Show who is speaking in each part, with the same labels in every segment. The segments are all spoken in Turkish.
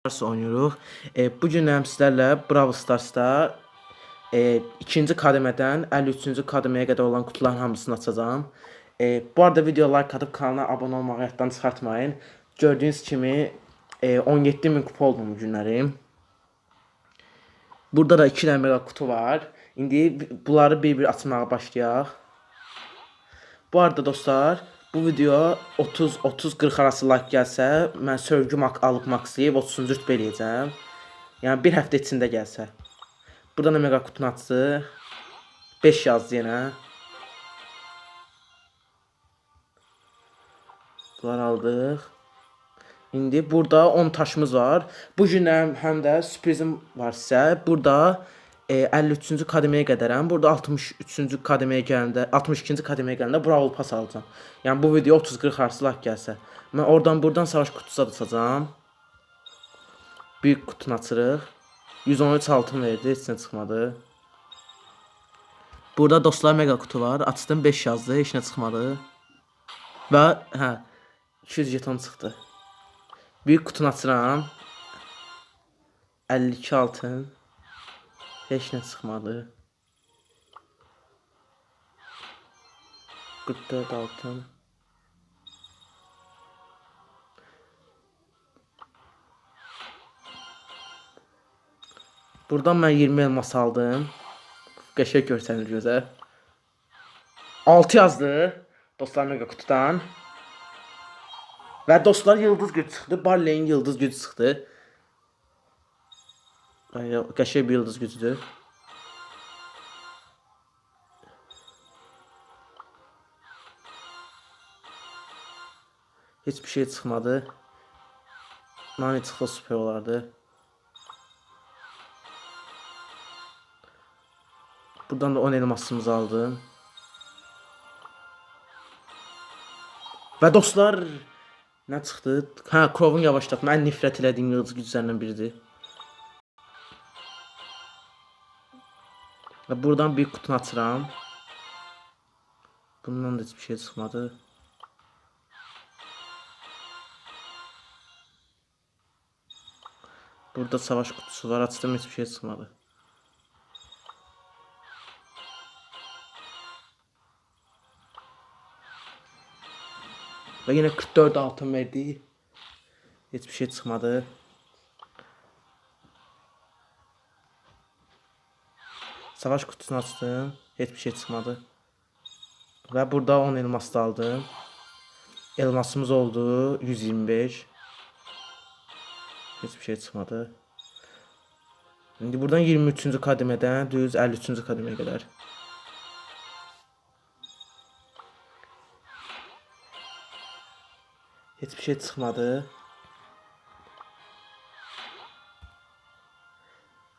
Speaker 1: Stars oynuyoruz. E, bu gün həm sizlərlə Brawl Stars'da e, ikinci kademədən 53-cü kademəyə qədər olan kutuların hamısını açacağım. E, bu arada video like atıp kanala abone olmağı yaddan çıxartmayın. Gördüğünüz kimi e, 17 bin kupa oldum bu günlərim. Burada da 2 dənə mega kutu var. İndi bunları bir-bir açmağa başlayaq. Bu arada dostlar, bu video 30 30 40 arası like gəlsə, mən sövgü mak alıb maksayıb 30-cu rütbə eləyəcəm. Yəni bir həftə içində gəlsə. Burada da mega kutunu açdı. 5 yazdı yenə. Bunları aldıq. İndi burada 10 taşımız var. Bu gün həm də sürprizim var sizə. Burada e, 53-cü kademəyə. Burada 63-cü kademəyə gələndə, 62-ci kademəyə gələndə Brawl Pass alacağam. Yəni bu video 30-40 arası like gəlsə. Mən oradan buradan savaş kutusu açacağam. Büyük kutunu açırıq. 113 altın verdi, heç nə çıxmadı. Burada dostlar mega kutu var. Açdım 5 yazdı, heç nə çıxmadı. Və hə 200 jeton çıxdı. Büyük kutunu açıram. 52 altın. Nə çıxmadı. 44 altın. Buradan mən 20 elmas aldım. Qəşəng görsənir gözə. 6 yazdı. Dostlar mega kutudan. Və dostlar yıldız gücü çıxdı. Barley'in yıldız gücü çıxdı. Qəşəng bir yıldız gücüdür. Hiçbir şey çıxmadı. Nani çıxsa süper olardı. Buradan da 10 elmasımızı aldım. Və dostlar, nə çıxdı? Hə, Crow'un yavaşlatma ən nifrət elədiyim yıldız güclərindən biridir. Və buradan bir kutunu açıram. Bundan da hiçbir şey çıxmadı. Burada savaş kutusu var. Açtım hiçbir şey çıxmadı. Ve yine 44 altın verdi. Hiçbir şey çıkmadı. Savaş kutusunu açtım. Hiçbir şey çıkmadı. Ve burada 10 elmas da aldım. Elmasımız oldu 125. Hiçbir şey çıkmadı. Şimdi buradan 23. kademeden düz 53. kademeye kadar. Hiçbir şey çıkmadı.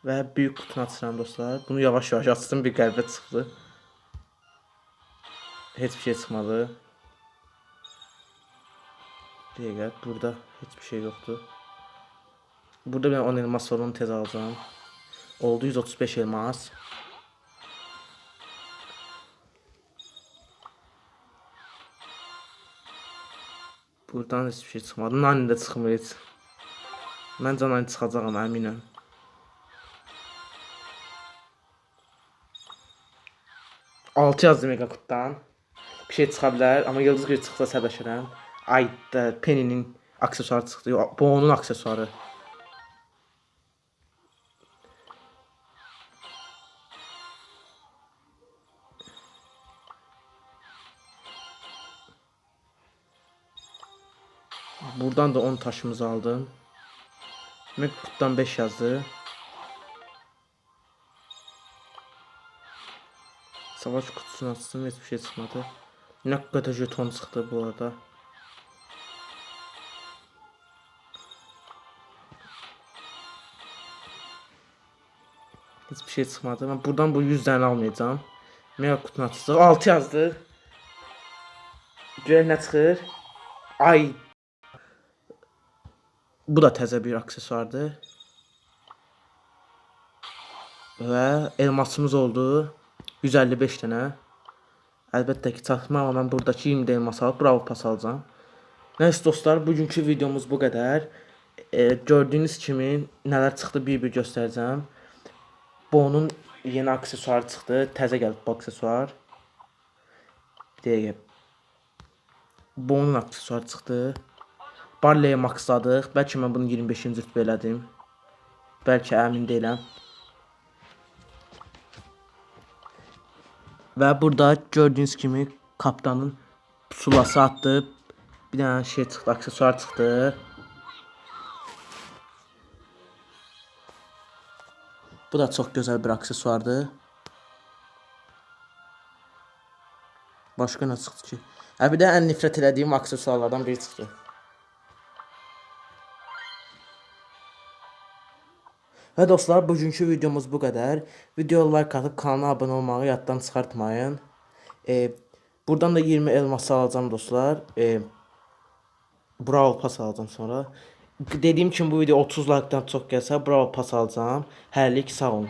Speaker 1: Ve büyük kutunu açıram dostlar. Bunu yavaş yavaş açtım bir qəlbə çıxdı. Hiçbir şey çıkmadı. Bir dəqiqə, burada hiçbir şey yoktu. Burada ben 10 elmas var onu tez alacağım. Oldu 135 elmas. Buradan hiçbir şey çıxmadı. Nani də çıxmır heç. Məncə Nani çıxacağam əminəm. Altı yazdı mega kutdan. Bir şey çıxa bilər, amma yıldız gücü çıxsa səbəşirəm. Ay, da Penny'nin aksesuarı çıxdı. Yo, Bu onun aksesuarı. Buradan da 10 taşımızı aldım. Mektuptan 5 yazdı. Savaş kutusunu açtım hiçbir şey çıkmadı. Ne kadar jeton çıktı bu arada. Hiçbir şey çıkmadı. Ben buradan bu 100 tane almayacağım. Mega kutunu açacağız. 6 yazdı. Görək nə çıxır. Ay bu da təzə bir aksesuardır. Və elmasımız oldu 155 dənə. Əlbəttə ki, çatma amma mən buradakı 20 də elmas alıb Bravo Pass alacağam. Nəysə dostlar, bugünkü videomuz bu qədər. e, gördüyünüz kimi nələr çıxdı bir-bir göstərəcəm. Bu onun yeni aksesuarı çıxdı. Təzə gəlib bu aksesuar. Bir dəqiqə. Bu onun aksesuarı çıxdı. Barley maxladıq. Bəlkə mən bunu 25-ci rütbə elədim. Bəlkə əmin deyiləm. Və burada gördüyünüz kimi kapitanın pusulası atdı. Bir dənə şey çıxdı, aksesuar çıxdı. Bu da çox gözəl bir aksesuardır. Başqa nə çıxdı ki? Hə bir də ən nifrət etdiyim aksesuarlardan biri çıxdı. Və dostlar, bugünkü videomuz bu qədər. Videoya like atıb kanala abunə olmağı yaddan çıxartmayın. E, buradan da 20 elmas alacağım dostlar. E, Brawl Pass alacağım sonra. Dediyim kimi bu video 30 like-dan çox gəlsə Brawl Pass alacağım. Hələlik sağ olun.